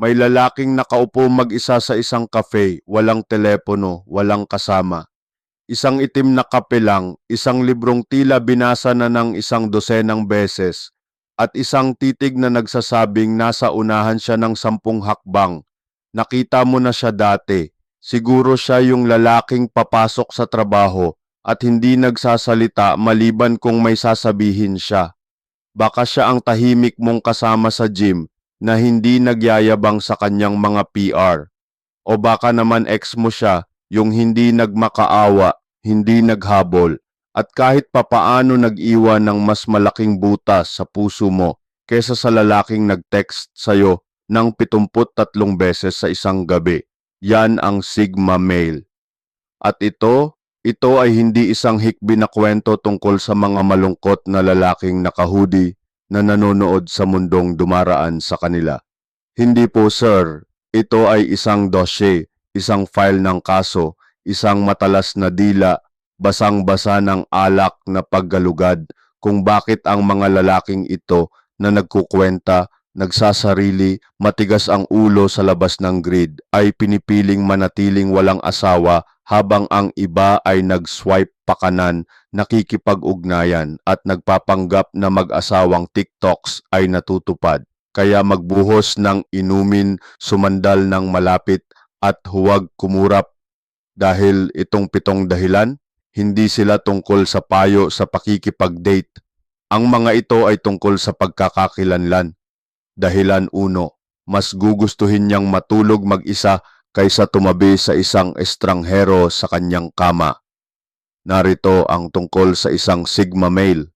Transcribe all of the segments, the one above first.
May lalaking nakaupo mag-isa sa isang cafe, walang telepono, walang kasama. Isang itim na kape lang, isang librong tila binasa na ng isang dosenang beses, at isang titig na nagsasabing nasa unahan siya ng sampung hakbang. Nakita mo na siya dati. Siguro siya yung lalaking papasok sa trabaho at hindi nagsasalita maliban kung may sasabihin siya. Baka siya ang tahimik mong kasama sa gym na hindi nagyayabang sa kanyang mga PR. O baka naman ex mo siya, yung hindi nagmakaawa, hindi naghabol, at kahit papaano nag-iwan ng mas malaking butas sa puso mo kesa sa lalaking nag-text sa'yo ng 73 beses sa isang gabi. Yan ang Sigma Male. At ito, ito ay hindi isang hikbi na kwento tungkol sa mga malungkot na lalaking nakahudi na nanonood sa mundong dumaraan sa kanila. Hindi po sir, ito ay isang dossier, isang file ng kaso, isang matalas na dila, basang-basa ng alak na paggalugad kung bakit ang mga lalaking ito na nagkukwenta, nagsasarili, matigas ang ulo sa labas ng grid ay pinipiling manatiling walang asawa habang ang iba ay nag-swipe pakanan, nakikipag-ugnayan at nagpapanggap na mag-asawang TikToks ay natutupad. Kaya magbuhos ng inumin, sumandal ng malapit at huwag kumurap dahil itong pitong dahilan, hindi sila tungkol sa payo sa pakikipag-date. Ang mga ito ay tungkol sa pagkakakilanlan. Dahilan uno, mas gugustuhin niyang matulog mag-isa kaysa tumabi sa isang estranghero sa kanyang kama. Narito ang tungkol sa isang Sigma male.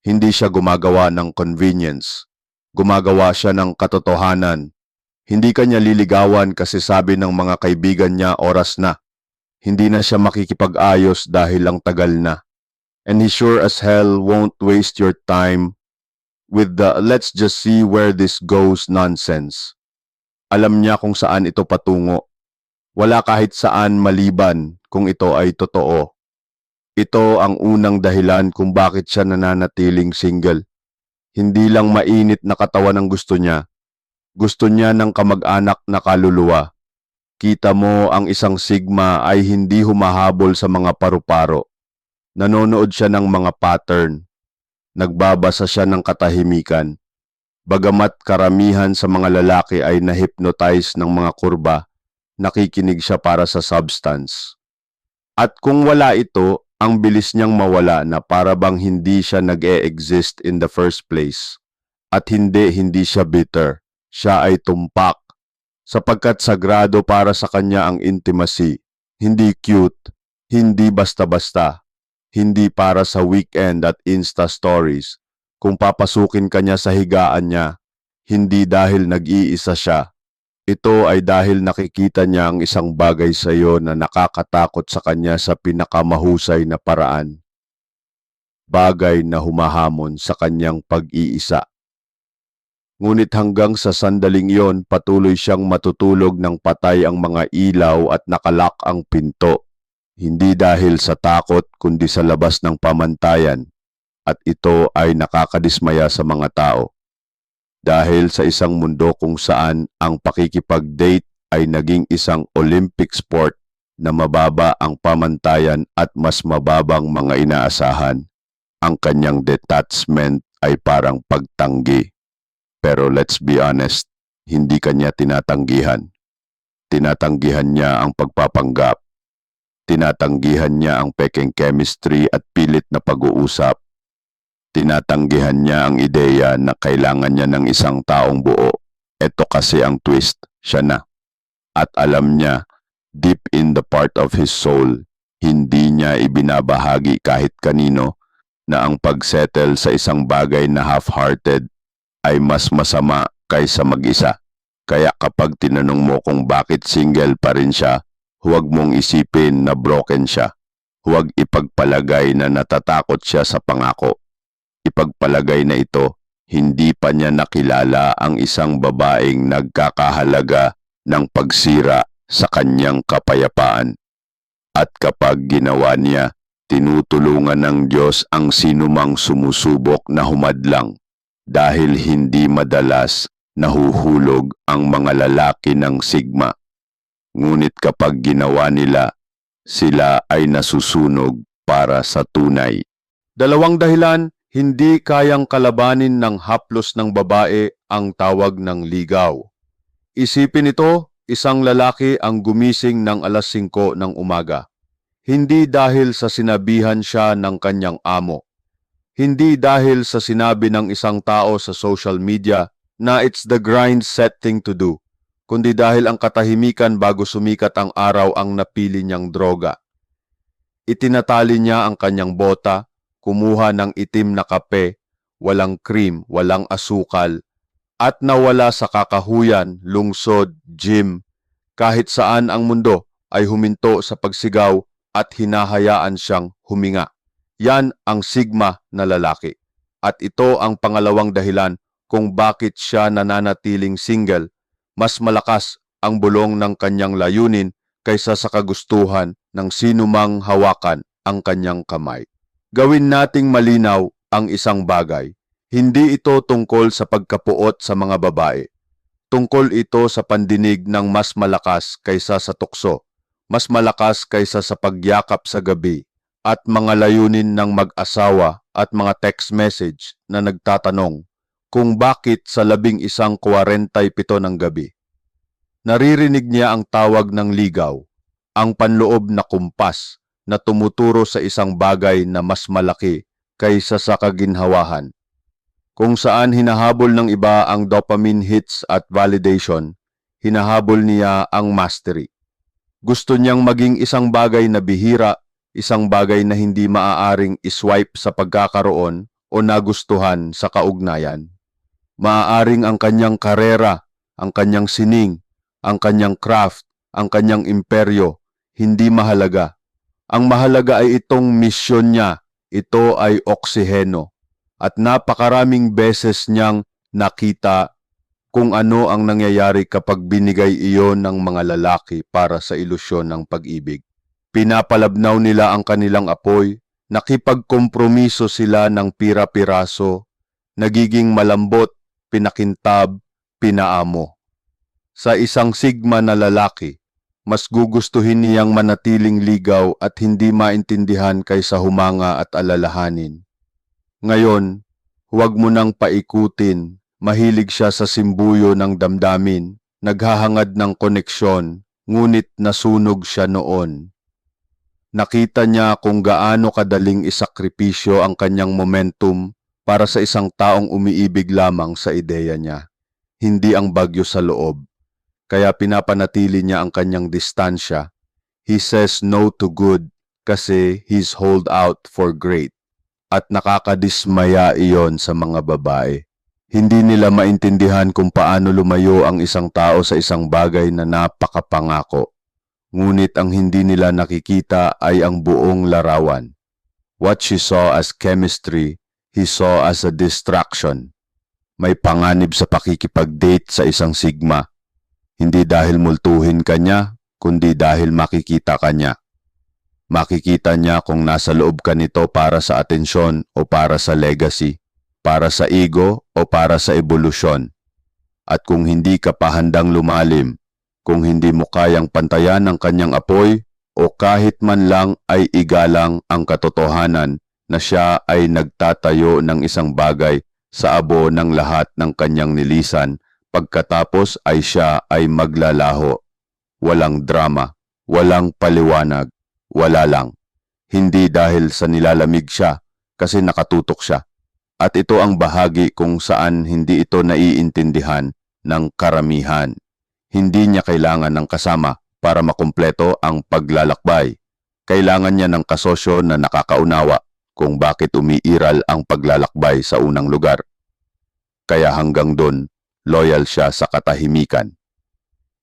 Hindi siya gumagawa ng convenience. Gumagawa siya ng katotohanan. Hindi kanya liligawan kasi sabi ng mga kaibigan niya oras na. Hindi na siya makikipag-ayos dahil ang tagal na. And he sure as hell won't waste your time with the let's just see where this goes nonsense. Alam niya kung saan ito patungo. Wala kahit saan maliban kung ito ay totoo. Ito ang unang dahilan kung bakit siya nananatiling single. Hindi lang mainit na katawan ang gusto niya. Gusto niya ng kamag-anak na kaluluwa. Kita mo ang isang sigma ay hindi humahabol sa mga paru-paro. Nanonood siya ng mga pattern. Nagbabasa siya ng katahimikan. Bagamat karamihan sa mga lalaki ay na-hypnotize ng mga kurba, nakikinig siya para sa substance. At kung wala ito, ang bilis niyang mawala na para bang hindi siya nag-e-exist in the first place. At hindi, hindi siya bitter. Siya ay tumpak. Sapagkat sagrado para sa kanya ang intimacy. Hindi cute, hindi basta-basta, hindi para sa weekend at Insta stories. Kung papasukin ka niya sa higaan niya, hindi dahil nag-iisa siya. Ito ay dahil nakikita niya ang isang bagay sa iyo na nakakatakot sa kanya sa pinakamahusay na paraan. Bagay na humahamon sa kanyang pag-iisa. Ngunit hanggang sa sandaling iyon, patuloy siyang matutulog ng patay ang mga ilaw at nakalak ang pinto. Hindi dahil sa takot kundi sa labas ng pamantayan at ito ay nakakadismaya sa mga tao. Dahil sa isang mundo kung saan ang pakikipag-date ay naging isang Olympic sport na mababa ang pamantayan at mas mababang mga inaasahan, ang kanyang detachment ay parang pagtanggi. Pero let's be honest, hindi kanya tinatanggihan. Tinatanggihan niya ang pagpapanggap. Tinatanggihan niya ang peking chemistry at pilit na pag-uusap. Tinatanggihan niya ang ideya na kailangan niya ng isang taong buo. Ito kasi ang twist, siya na. At alam niya, deep in the part of his soul, hindi niya ibinabahagi kahit kanino na ang pagsettle sa isang bagay na half-hearted ay mas masama kaysa mag-isa. Kaya kapag tinanong mo kung bakit single pa rin siya, huwag mong isipin na broken siya. Huwag ipagpalagay na natatakot siya sa pangako. Ipagpalagay na ito, hindi pa niya nakilala ang isang babaeng nagkakahalaga ng pagsira sa kanyang kapayapaan. At kapag ginawa niya, tinutulungan ng Diyos ang sinumang sumusubok na humadlang dahil hindi madalas nahuhulog ang mga lalaki ng Sigma. Ngunit kapag ginawa nila, sila ay nasusunog para sa tunay. Dalawang dahilan, hindi kayang kalabanin ng haplos ng babae ang tawag ng ligaw. Isipin ito, isang lalaki ang gumising ng alas 5 ng umaga. Hindi dahil sa sinabihan siya ng kanyang amo. Hindi dahil sa sinabi ng isang tao sa social media na it's the grind set thing to do, kundi dahil ang katahimikan bago sumikat ang araw ang napili niyang droga. Itinatali niya ang kanyang bota, kumuha ng itim na kape, walang cream, walang asukal, at nawala sa kakahuyan, lungsod, gym, kahit saan ang mundo ay huminto sa pagsigaw at hinahayaan siyang huminga. Yan ang sigma na lalaki. At ito ang pangalawang dahilan kung bakit siya nananatiling single. Mas malakas ang bulong ng kanyang layunin kaysa sa kagustuhan ng sinumang hawakan ang kanyang kamay. Gawin nating malinaw ang isang bagay. Hindi ito tungkol sa pagkapuot sa mga babae. Tungkol ito sa pandinig ng mas malakas kaysa sa tukso, mas malakas kaysa sa pagyakap sa gabi, at mga layunin ng mag-asawa at mga text message na nagtatanong kung bakit sa labing isang 47 ng gabi. Naririnig niya ang tawag ng ligaw, ang panloob na kumpas na tumuturo sa isang bagay na mas malaki kaysa sa kaginhawahan. Kung saan hinahabol ng iba ang dopamine hits at validation, hinahabol niya ang mastery. Gusto niyang maging isang bagay na bihira, isang bagay na hindi maaaring iswipe sa pagkakaroon o nagustuhan sa kaugnayan. Maaaring ang kanyang karera, ang kanyang sining, ang kanyang craft, ang kanyang imperyo, hindi mahalaga. Ang mahalaga ay itong misyon niya, ito ay oksiheno. At napakaraming beses niyang nakita kung ano ang nangyayari kapag binigay iyon ng mga lalaki para sa ilusyon ng pag-ibig. Pinapalabnaw nila ang kanilang apoy, nakipagkompromiso sila ng pira-piraso, nagiging malambot, pinakintab, pinaamo. Sa isang sigma na lalaki, mas gugustuhin niyang manatiling ligaw at hindi maintindihan kaysa humanga at alalahanin. Ngayon, huwag mo nang paikutin, mahilig siya sa simbuyo ng damdamin, naghahangad ng koneksyon, ngunit nasunog siya noon. Nakita niya kung gaano kadaling isakripisyo ang kanyang momentum para sa isang taong umiibig lamang sa ideya niya, hindi ang bagyo sa loob. Kaya pinapanatili niya ang kanyang distansya. He says no to good kasi he's hold out for great. At nakakadismaya iyon sa mga babae. Hindi nila maintindihan kung paano lumayo ang isang tao sa isang bagay na napakapangako. Ngunit ang hindi nila nakikita ay ang buong larawan. What she saw as chemistry, he saw as a distraction. May panganib sa pakikipag-date sa isang sigma. Hindi dahil multuhin ka niya, kundi dahil makikita ka niya. Makikita niya kung nasa loob ka nito para sa atensyon o para sa legacy, para sa ego o para sa ebolusyon. At kung hindi ka pa handang lumalim, kung hindi mo kayang pantayan ang kanyang apoy o kahit man lang ay igalang ang katotohanan na siya ay nagtatayo ng isang bagay sa abo ng lahat ng kanyang nilisan pagkatapos ay siya ay maglalaho. Walang drama, walang paliwanag, wala lang. Hindi dahil sa nilalamig siya kasi nakatutok siya. At ito ang bahagi kung saan hindi ito naiintindihan ng karamihan. Hindi niya kailangan ng kasama para makumpleto ang paglalakbay. Kailangan niya ng kasosyo na nakakaunawa kung bakit umiiral ang paglalakbay sa unang lugar. Kaya hanggang doon, loyal siya sa katahimikan.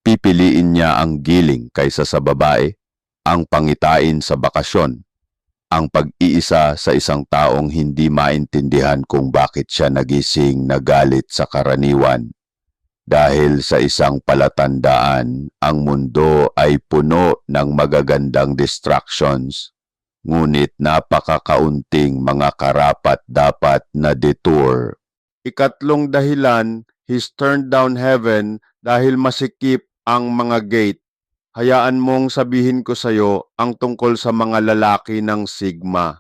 Pipiliin niya ang giling kaysa sa babae, ang pangitain sa bakasyon, ang pag-iisa sa isang taong hindi maintindihan kung bakit siya nagising na galit sa karaniwan. Dahil sa isang palatandaan, ang mundo ay puno ng magagandang distractions, ngunit napakakaunting mga karapat dapat na detour Ikatlong dahilan, He's turned down heaven dahil masikip ang mga gate. Hayaan mong sabihin ko sa'yo ang tungkol sa mga lalaki ng Sigma.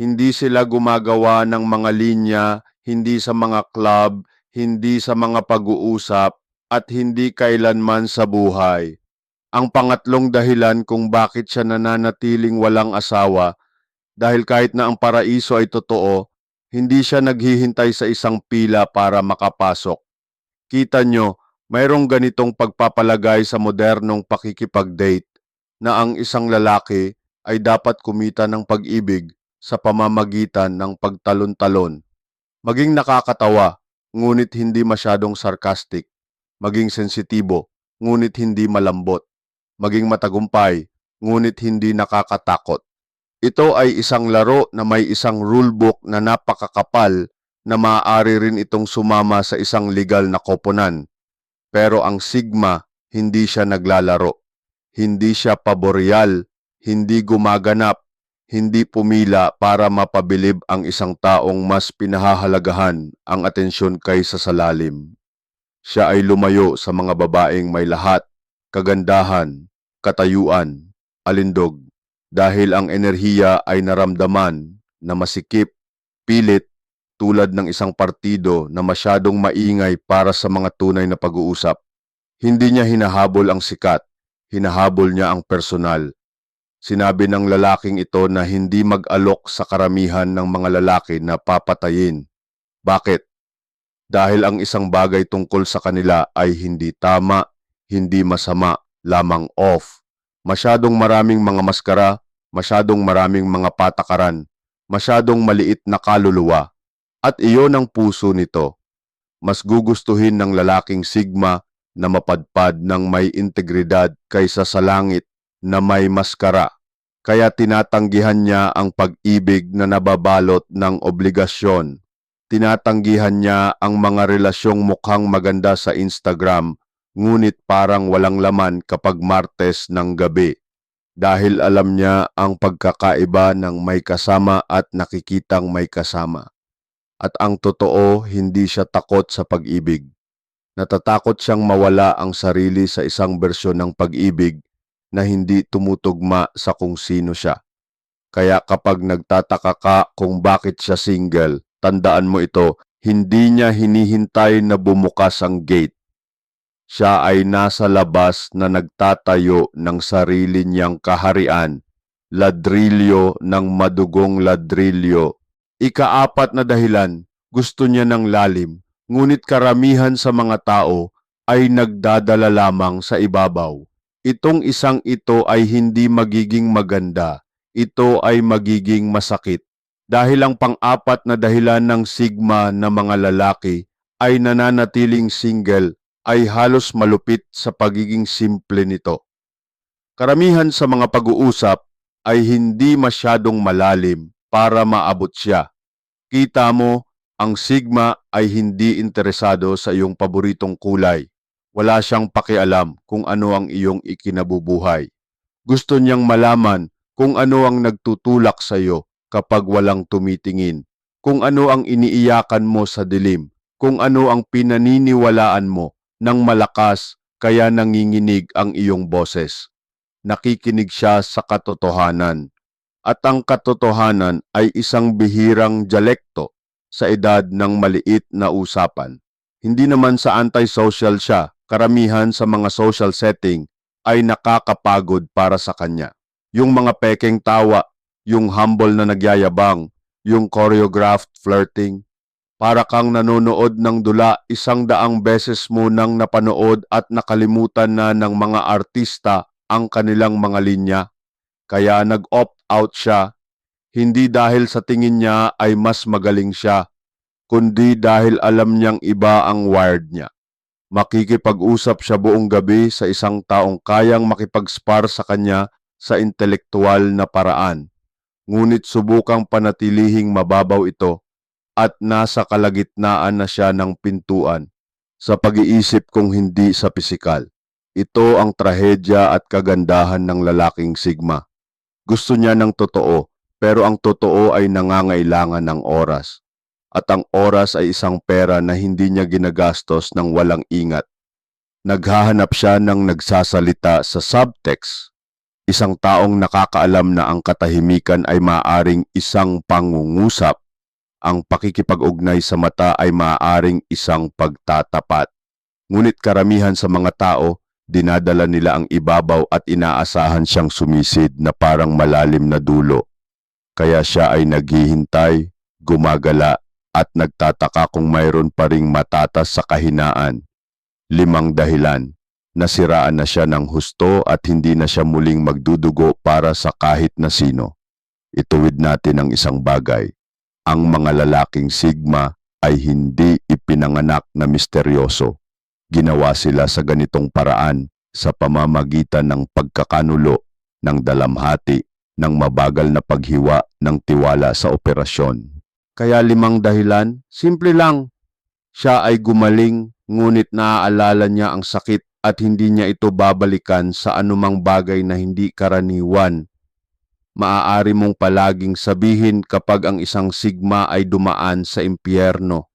Hindi sila gumagawa ng mga linya, hindi sa mga club, hindi sa mga pag-uusap, at hindi kailanman sa buhay. Ang pangatlong dahilan kung bakit siya nananatiling walang asawa dahil kahit na ang paraiso ay totoo, hindi siya naghihintay sa isang pila para makapasok. Kita nyo, mayroong ganitong pagpapalagay sa modernong pakikipag-date na ang isang lalaki ay dapat kumita ng pag-ibig sa pamamagitan ng pagtalon-talon. Maging nakakatawa, ngunit hindi masyadong sarcastic. Maging sensitibo, ngunit hindi malambot. Maging matagumpay, ngunit hindi nakakatakot. Ito ay isang laro na may isang rulebook na napakakapal na maaari rin itong sumama sa isang legal na koponan. Pero ang Sigma, hindi siya naglalaro. Hindi siya paboreal, hindi gumaganap, hindi pumila para mapabilib ang isang taong mas pinahahalagahan ang atensyon kaysa sa lalim. Siya ay lumayo sa mga babaeng may lahat, kagandahan, katayuan, alindog, dahil ang enerhiya ay naramdaman na masikip, pilit, tulad ng isang partido na masyadong maingay para sa mga tunay na pag-uusap. Hindi niya hinahabol ang sikat, hinahabol niya ang personal. Sinabi ng lalaking ito na hindi mag-alok sa karamihan ng mga lalaki na papatayin. Bakit? Dahil ang isang bagay tungkol sa kanila ay hindi tama, hindi masama, lamang off. Masyadong maraming mga maskara, masyadong maraming mga patakaran, masyadong maliit na kaluluwa. At iyon ang puso nito. Mas gugustuhin ng lalaking sigma na mapadpad ng may integridad kaysa sa langit na may maskara. Kaya tinatanggihan niya ang pag-ibig na nababalot ng obligasyon. Tinatanggihan niya ang mga relasyong mukhang maganda sa Instagram ngunit parang walang laman kapag Martes ng gabi. Dahil alam niya ang pagkakaiba ng may kasama at nakikitang may kasama. At ang totoo, hindi siya takot sa pag-ibig. Natatakot siyang mawala ang sarili sa isang bersyon ng pag-ibig na hindi tumutugma sa kung sino siya. Kaya kapag nagtataka ka kung bakit siya single, tandaan mo ito, hindi niya hinihintay na bumukas ang gate. Siya ay nasa labas na nagtatayo ng sarili niyang kaharian, ladrilyo ng madugong ladrilyo. Ikaapat na dahilan, gusto niya ng lalim, ngunit karamihan sa mga tao ay nagdadala lamang sa ibabaw. Itong isang ito ay hindi magiging maganda, ito ay magiging masakit. Dahil ang pang-apat na dahilan ng sigma na mga lalaki ay nananatiling single ay halos malupit sa pagiging simple nito. Karamihan sa mga pag-uusap ay hindi masyadong malalim para maabot siya. Kita mo, ang sigma ay hindi interesado sa iyong paboritong kulay. Wala siyang pakialam kung ano ang iyong ikinabubuhay. Gusto niyang malaman kung ano ang nagtutulak sa iyo kapag walang tumitingin, kung ano ang iniiyakan mo sa dilim, kung ano ang pinaniniwalaan mo ng malakas kaya nanginginig ang iyong boses. Nakikinig siya sa katotohanan. At ang katotohanan ay isang bihirang dialekto sa edad ng maliit na usapan. Hindi naman sa antisocial siya, karamihan sa mga social setting ay nakakapagod para sa kanya. Yung mga pekeng tawa, yung humble na nagyayabang, yung choreographed flirting, para kang nanonood ng dula isang daang beses mo nang napanood at nakalimutan na ng mga artista ang kanilang mga linya. Kaya nag-opt out siya, hindi dahil sa tingin niya ay mas magaling siya, kundi dahil alam niyang iba ang wired niya. Makikipag-usap siya buong gabi sa isang taong kayang makipag-spar sa kanya sa intelektual na paraan. Ngunit subukang panatilihing mababaw ito at nasa kalagitnaan na siya ng pintuan sa pag-iisip kung hindi sa pisikal. Ito ang trahedya at kagandahan ng lalaking sigma. Gusto niya ng totoo, pero ang totoo ay nangangailangan ng oras. at ang oras ay isang pera na hindi niya ginagastos ng walang ingat. Naghahanap siya ng nagsasalita sa subtext, isang taong nakakaalam na ang katahimikan ay maaring isang pangungusap, ang pakikipag-ugnay sa mata ay maaring isang pagtatapat. Ngunit karamihan sa mga tao, dinadala nila ang ibabaw at inaasahan siyang sumisid na parang malalim na dulo. Kaya siya ay naghihintay, gumagala, at nagtataka kung mayroon pa ring matatas sa kahinaan. Limang dahilan. Nasiraan na siya ng husto at hindi na siya muling magdudugo para sa kahit na sino. Ituwid natin ang isang bagay. Ang mga lalaking sigma ay hindi ipinanganak na misteryoso. Ginawa sila sa ganitong paraan sa pamamagitan ng pagkakanulo, ng dalamhati, ng mabagal na paghiwa ng tiwala sa operasyon. Kaya limang dahilan, simple lang. Siya ay gumaling, ngunit naaalala niya ang sakit at hindi niya ito babalikan sa anumang bagay na hindi karaniwan. Maaari mong palaging sabihin kapag ang isang sigma ay dumaan sa impyerno.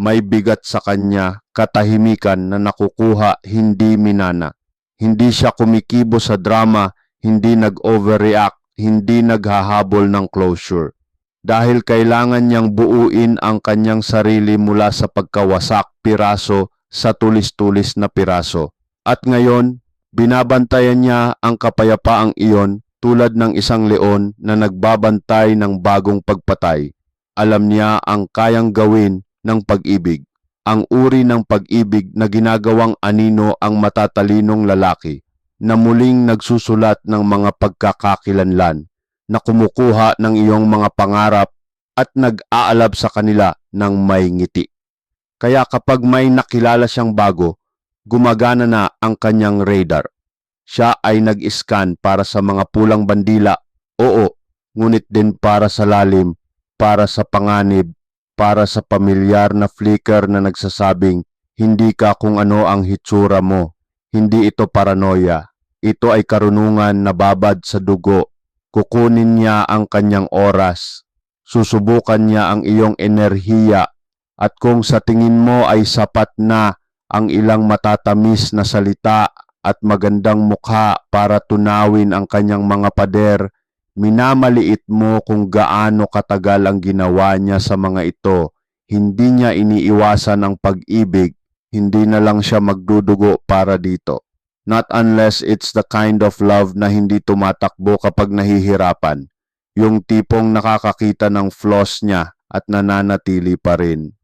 May bigat sa kanya, katahimikan na nakukuha, hindi minana. Hindi siya kumikibo sa drama, hindi nag-overreact, hindi naghahabol ng closure. Dahil kailangan niyang buuin ang kanyang sarili mula sa pagkawasak piraso sa tulis-tulis na piraso. At ngayon, binabantayan niya ang kapayapaang iyon tulad ng isang leon na nagbabantay ng bagong pagpatay. Alam niya ang kayang gawin ng pag-ibig. Ang uri ng pag-ibig na ginagawang anino ang matatalinong lalaki na muling nagsusulat ng mga pagkakakilanlan na kumukuha ng iyong mga pangarap at nag-aalab sa kanila ng may ngiti. Kaya kapag may nakilala siyang bago, gumagana na ang kanyang radar. Siya ay nag-scan para sa mga pulang bandila, oo, ngunit din para sa lalim, para sa panganib, para sa pamilyar na flicker na nagsasabing, hindi ka kung ano ang hitsura mo. Hindi ito paranoia. Ito ay karunungan na babad sa dugo. Kukunin niya ang kanyang oras. Susubukan niya ang iyong enerhiya. At kung sa tingin mo ay sapat na ang ilang matatamis na salita at magandang mukha para tunawin ang kanyang mga pader, minamaliit mo kung gaano katagal ang ginawa niya sa mga ito. Hindi niya iniiwasan ang pag-ibig, hindi na lang siya magdudugo para dito. Not unless it's the kind of love na hindi tumatakbo kapag nahihirapan. Yung tipong nakakakita ng flaws niya at nananatili pa rin.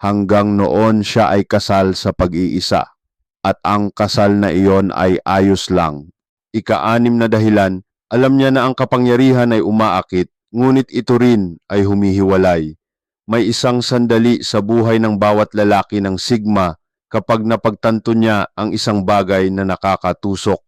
Hanggang noon siya ay kasal sa pag-iisa. At ang kasal na iyon ay ayos lang. Ika-anim na dahilan, alam niya na ang kapangyarihan ay umaakit, ngunit ito rin ay humihiwalay. May isang sandali sa buhay ng bawat lalaki ng Sigma kapag napagtanto niya ang isang bagay na nakakatusok.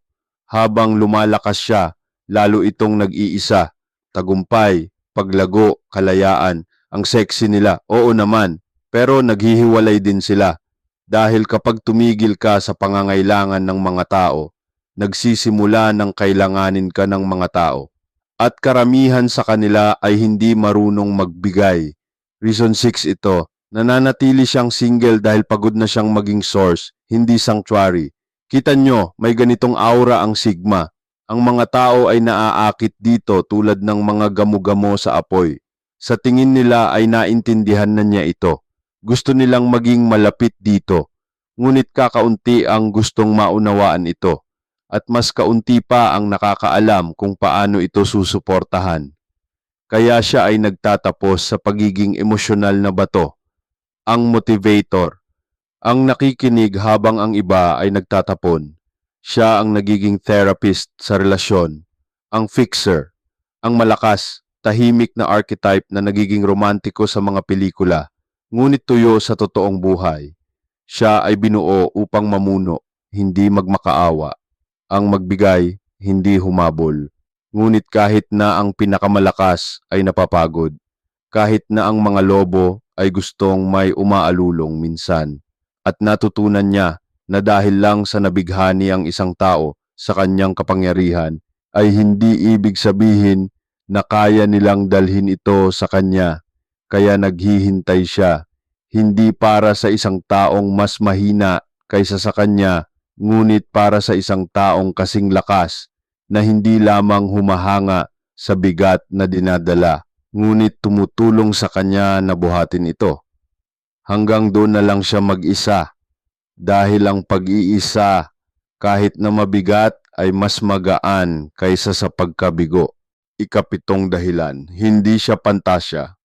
Habang lumalakas siya, lalo itong nag-iisa. Tagumpay, paglago, kalayaan, ang sexy nila, oo naman, pero naghihiwalay din sila. Dahil kapag tumigil ka sa pangangailangan ng mga tao, nagsisimula ng kailanganin ka ng mga tao. At karamihan sa kanila ay hindi marunong magbigay. Reason 6 ito, nananatili siyang single dahil pagod na siyang maging source, hindi sanctuary. Kita nyo, may ganitong aura ang Sigma. Ang mga tao ay naaakit dito tulad ng mga gamo-gamo sa apoy. Sa tingin nila ay naintindihan na niya ito. Gusto nilang maging malapit dito. Ngunit kakaunti ang gustong maunawaan ito. At mas kaunti pa ang nakakaalam kung paano ito susuportahan. Kaya siya ay nagtatapos sa pagiging emosyonal na bato. Ang motivator. Ang nakikinig habang ang iba ay nagtatapon. Siya ang nagiging therapist sa relasyon. Ang fixer. Ang malakas, tahimik na archetype na nagiging romantiko sa mga pelikula, ngunit tuyo sa totoong buhay. Siya ay binuo upang mamuno, hindi magmakaawa. Ang magbigay, hindi humabol. Ngunit kahit na ang pinakamalakas ay napapagod, kahit na ang mga lobo ay gustong may umaalulong minsan, at natutunan niya na dahil lang sa nabighani ang isang tao sa kanyang kapangyarihan, ay hindi ibig sabihin na kaya nilang dalhin ito sa kanya. Kaya naghihintay siya, hindi para sa isang taong mas mahina kaysa sa kanya, ngunit para sa isang taong kasing lakas na hindi lamang humahanga sa bigat na dinadala, ngunit tumutulong sa kanya na buhatin ito. Hanggang doon na lang siya mag-isa, dahil ang pag-iisa kahit na mabigat ay mas magaan kaysa sa pagkabigo. Ikapitong dahilan, hindi siya pantasya.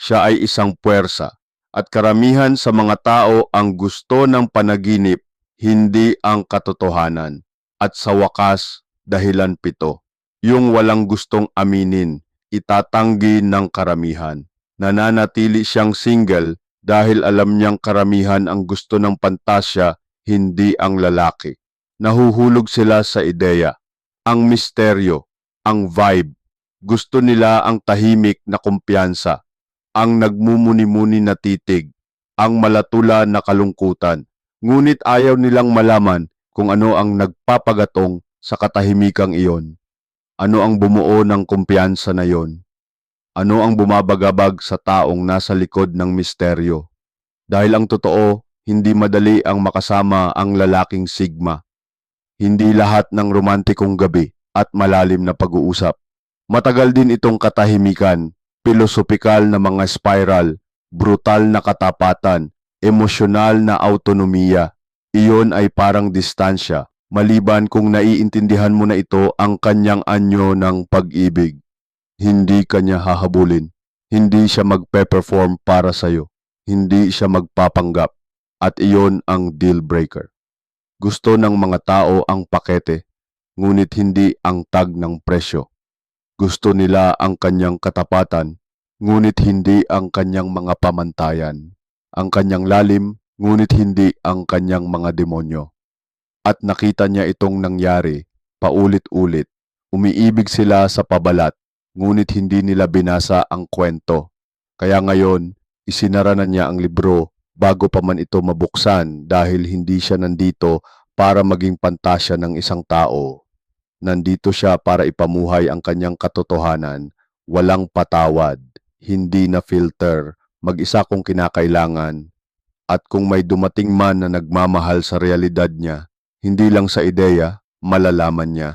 Siya ay isang puwersa. At karamihan sa mga tao ang gusto ng panaginip, hindi ang katotohanan. At sa wakas, dahilan pito. Yung walang gustong aminin, itatanggi ng karamihan. Nananatili siyang single dahil alam niyang karamihan ang gusto ng pantasya, hindi ang lalaki nahuhulog sila sa ideya, ang misteryo, ang vibe. Gusto nila ang tahimik na kumpiyansa, ang nagmumuni-muni na titig, ang malatula na kalungkutan. Ngunit ayaw nilang malaman kung ano ang nagpapagatong sa katahimikang iyon. Ano ang bumuo ng kumpiyansa na iyon? Ano ang bumabagabag sa taong nasa likod ng misteryo? Dahil ang totoo, hindi madali ang makasama ang lalaking sigma hindi lahat ng romantikong gabi at malalim na pag-uusap. Matagal din itong katahimikan, pilosopikal na mga spiral, brutal na katapatan, emosyonal na autonomiya. Iyon ay parang distansya, maliban kung naiintindihan mo na ito ang kanyang anyo ng pag-ibig. Hindi kanya hahabulin, hindi siya magpe-perform para sa'yo, hindi siya magpapanggap, at iyon ang deal breaker. Gusto ng mga tao ang pakete, ngunit hindi ang tag ng presyo. Gusto nila ang kanyang katapatan, ngunit hindi ang kanyang mga pamantayan. Ang kanyang lalim, ngunit hindi ang kanyang mga demonyo. At nakita niya itong nangyari, paulit-ulit. Umiibig sila sa pabalat, ngunit hindi nila binasa ang kwento. Kaya ngayon, isinara na niya ang libro bago pa man ito mabuksan dahil hindi siya nandito para maging pantasya ng isang tao. Nandito siya para ipamuhay ang kanyang katotohanan, walang patawad, hindi na filter, mag-isa kung kinakailangan. At kung may dumating man na nagmamahal sa realidad niya, hindi lang sa ideya, malalaman niya.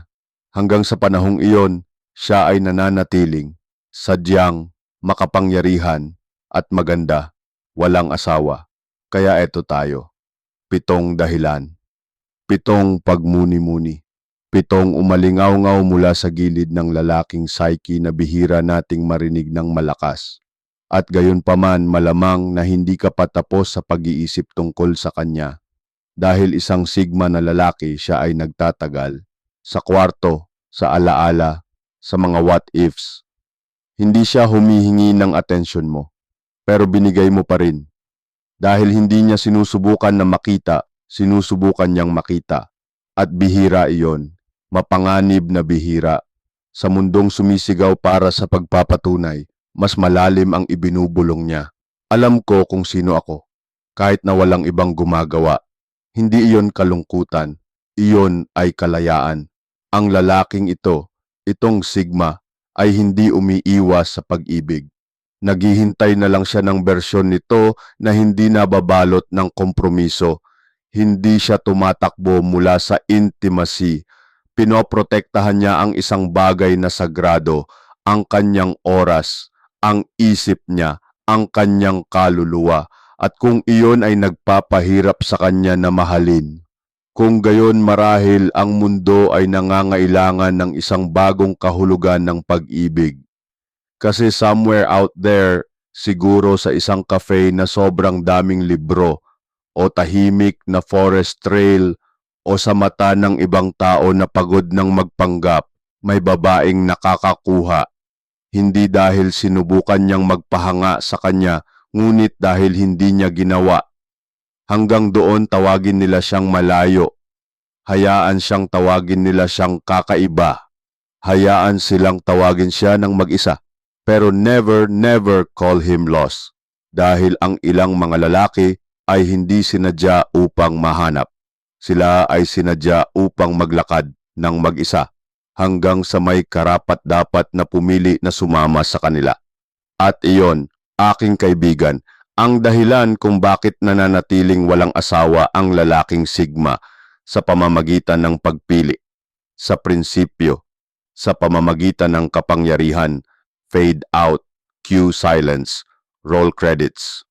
Hanggang sa panahong iyon, siya ay nananatiling, sadyang, makapangyarihan, at maganda, walang asawa. Kaya eto tayo. Pitong dahilan. Pitong pagmuni-muni. Pitong umalingaw-ngaw mula sa gilid ng lalaking psyche na bihira nating marinig ng malakas. At gayon paman malamang na hindi ka patapos sa pag-iisip tungkol sa kanya. Dahil isang sigma na lalaki siya ay nagtatagal. Sa kwarto, sa alaala, sa mga what-ifs. Hindi siya humihingi ng atensyon mo, pero binigay mo pa rin. Dahil hindi niya sinusubukan na makita sinusubukan niyang makita. At bihira iyon, mapanganib na bihira. Sa mundong sumisigaw para sa pagpapatunay, mas malalim ang ibinubulong niya. Alam ko kung sino ako, kahit na walang ibang gumagawa. Hindi iyon kalungkutan, iyon ay kalayaan. Ang lalaking ito, itong Sigma, ay hindi umiiwas sa pag-ibig. Naghihintay na lang siya ng bersyon nito na hindi nababalot ng kompromiso hindi siya tumatakbo mula sa intimacy. Pinoprotektahan niya ang isang bagay na sagrado, ang kanyang oras, ang isip niya, ang kanyang kaluluwa. At kung iyon ay nagpapahirap sa kanya na mahalin, kung gayon marahil ang mundo ay nangangailangan ng isang bagong kahulugan ng pag-ibig. Kasi somewhere out there, siguro sa isang cafe na sobrang daming libro, o tahimik na forest trail o sa mata ng ibang tao na pagod ng magpanggap, may babaeng nakakakuha. Hindi dahil sinubukan niyang magpahanga sa kanya, ngunit dahil hindi niya ginawa. Hanggang doon tawagin nila siyang malayo. Hayaan siyang tawagin nila siyang kakaiba. Hayaan silang tawagin siya ng mag-isa. Pero never, never call him lost. Dahil ang ilang mga lalaki ay hindi sinadya upang mahanap. Sila ay sinadya upang maglakad ng mag-isa hanggang sa may karapat dapat na pumili na sumama sa kanila. At iyon, Aking kaibigan, ang dahilan kung bakit nananatiling walang asawa ang lalaking Sigma sa pamamagitan ng pagpili, sa prinsipyo, sa pamamagitan ng kapangyarihan, fade out, cue silence, roll credits.